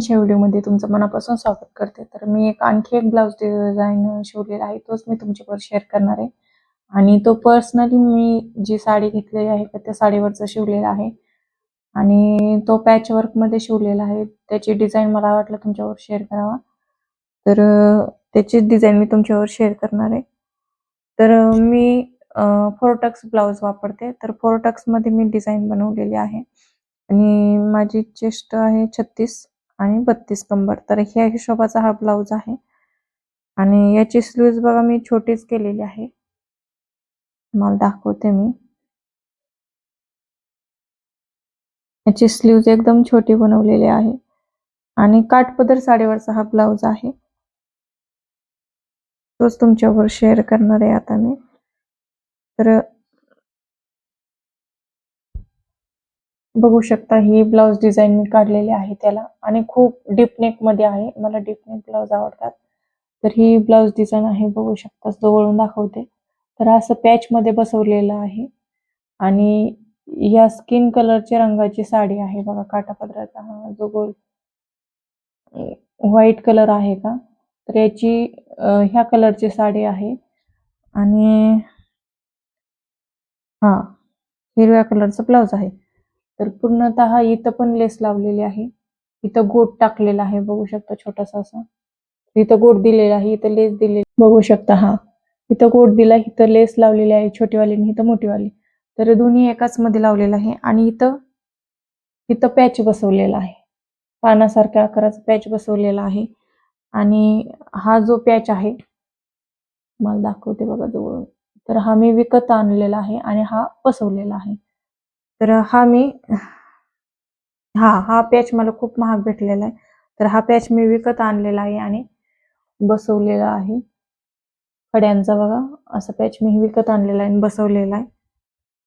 आजच्या व्हिडिओमध्ये तुमचं मनापासून स्वागत करते. तर मी एक आणखी एक ब्लाऊज डिझाईन शिवलेला आहे तोच मी तुमच्यावर शेअर करणार आहे. आणि तो पर्सनली मी जी साडी घेतलेली आहे तर त्या साडीवरचं शिवलेला आहे. आणि तो पॅच वर्कमध्ये शिवलेला आहे. त्याची डिझाईन मला वाटलं तुमच्यावर शेअर करावा. तर त्याची डिझाईन मी तुमच्यावर शेअर करणार आहे. तर मी फोरटक्स ब्लाऊज वापरते. तर फोरटक्समध्ये मी डिझाईन बनवलेली आहे. आणि माझी चेस्ट आहे छत्तीस. आणि बत्तीस कंबर. तर ह्या हिशोबाचा हा ब्लाऊज आहे. आणि याची स्लीव्ज बघा मी छोटीच केलेली आहे. मला दाखवते मी. याची स्लीव्ज एकदम छोटी बनवलेली आहे. आणि काठपदर साडीवरचा हा ब्लाऊज आहे. तोच तुमच्यावर शेअर करणार आहे आता मी. तर बघू शकता ही ब्लाउज डिझाईन मी काढलेली आहे त्याला. आणि खूप डीप नेकमध्ये आहे. मला डीप नेक ब्लाऊज आवडतात. तर ही ब्लाऊज डिझाईन आहे बघू शकता जवळून दाखवते. तर असं पॅच मध्ये बसवलेलं आहे. आणि या स्किन कलरच्या रंगाची साडी आहे बघा. काटापदराचा हा जो गोल व्हाईट कलर आहे का? तर याची ह्या कलरची साडी आहे. आणि हा हिरव्या कलरचा ब्लाऊज आहे. तर पूर्णतः इथं पण लेस लावलेली आहे. इथं गोट टाकलेला आहे बघू शकता छोटासा असा. इथं गोट दिलेला आहे इथं लेस दिलेली बघू शकता हा. इथं गोट दिला इथं लेस लावलेली आहे छोटीवाली आणि इथं मोठीवाली. तर दोन्ही एकाच मध्ये लावलेला आहे आणि इथं इथं पॅच बसवलेला आहे. पानासारख्या आकाराचा पॅच बसवलेला आहे. आणि हा जो पॅच आहे मला दाखवते बघा जवळ तर हा मी विकत आणलेला आहे आणि हा बसवलेला आहे. तर हा मी हा हा पॅच मला खूप महाग भेटलेला आहे. तर हा पॅच मी विकत आणलेला आहे आणि बसवलेला आहे. खड्यांचा बघा असा पॅच मी विकत आणलेला आहे आणि बसवलेला आहे.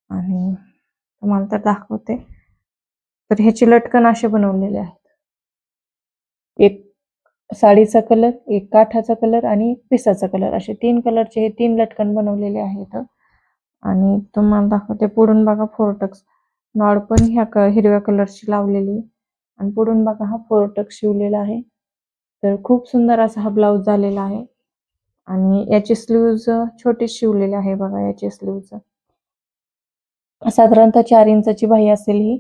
आणि तुम्हाला तर दाखवते. तर ह्याची लटकन असे बनवलेले आहेत. एक साडीचा कलर एक काठाचा कलर आणि पिसाचा कलर. असे तीन कलरचे हे तीन लटकन बनवलेले आहेत. आणि तुम्हाला दाखवते पुढून बघा फोरटक्स नॉड पण ह्या क हिरव्या कलरची लावलेली आहे. आणि पुढून बघा हा फोरटक शिवलेला आहे. तर खूप सुंदर असा हा ब्लाऊज झालेला आहे. आणि याची स्लीव्ज छोटी शिवलेली आहे बघा याची स्लीव्ज. साधारणतः चार इंचाची बाही असेल ही.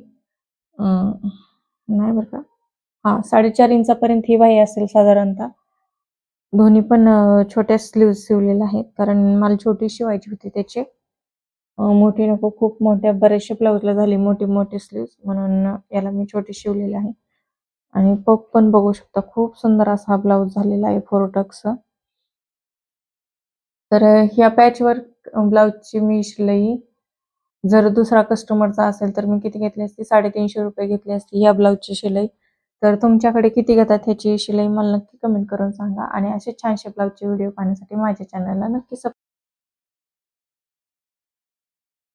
नाही बरं का? हा साडेचार इंचापर्यंत ही बाही असेल साधारणतः. दोन्ही पण छोट्या स्लीव्ज शिवलेल्या आहेत. कारण मला छोटी शिवायची होती त्याचे. मोठी नको खूप मोठ्या बऱ्याचशा ब्लाऊजला झाली मोठी मोठी स्लीव्ज म्हणून याला मी छोटी शिवलेली आहे. आणि पग पण बघू शकता खूप सुंदर असा हा ब्लाऊज झालेला आहे फोरोटक्स तर ह्या पॅचवर ब्लाऊजची मी शिलाई जर दुसरा कस्टमरचा असेल तर मी किती घेतली असती? साडेतीनशे रुपये घेतली असती ह्या ब्लाऊजची शिलाई. तर तुमच्याकडे किती घेतात ह्याची शिलाई मला नक्की कमेंट करून सांगा. आणि असे छानशे ब्लाऊजचे व्हिडिओ पाहण्यासाठी माझ्या चॅनलला नक्की सबस्क्राईब